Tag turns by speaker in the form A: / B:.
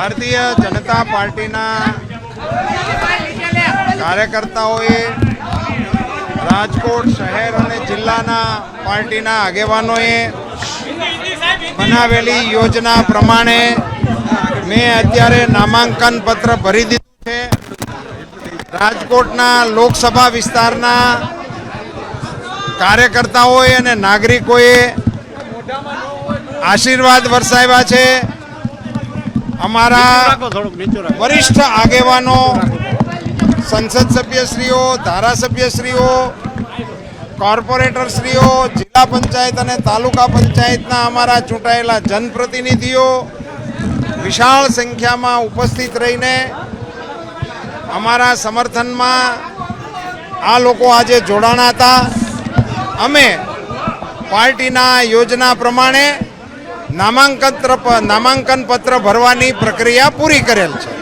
A: ભારતીય જનતા પાર્ટીના કાર્યકર્તાઓએ રાજકોટ શહેર અને જિલ્લાના પાર્ટીના આગેવાનોએ બનાવેલી યોજના પ્રમાણે મેં અત્યારે નામાંકન પત્ર ભરી દીધું છે. રાજકોટના લોકસભા વિસ્તારના કાર્યકર્તાઓએ અને નાગરિકોએ આશીર્વાદ વરસાવ્યા છે. અમારા વરિષ્ઠ આગેવાનો સંસદ સભ્યશ્રીઓ ધારાસભ્યશ્રીઓ કોર્પોરેટરશ્રીઓ જિલ્લા પંચાયત અને તાલુકા પંચાયતના અમારા ચૂંટાયેલા જનપ્રતિનિધિઓ વિશાળ સંખ્યામાં ઉપસ્થિત રહીને અમારા સમર્થનમાં આ લોકો આજે જોડાણા હતા. અમે પાર્ટીના યોજના પ્રમાણે નામાંકન નામાંકન પત્ર ભરવાની પ્રક્રિયા પૂરી કરેલ છે.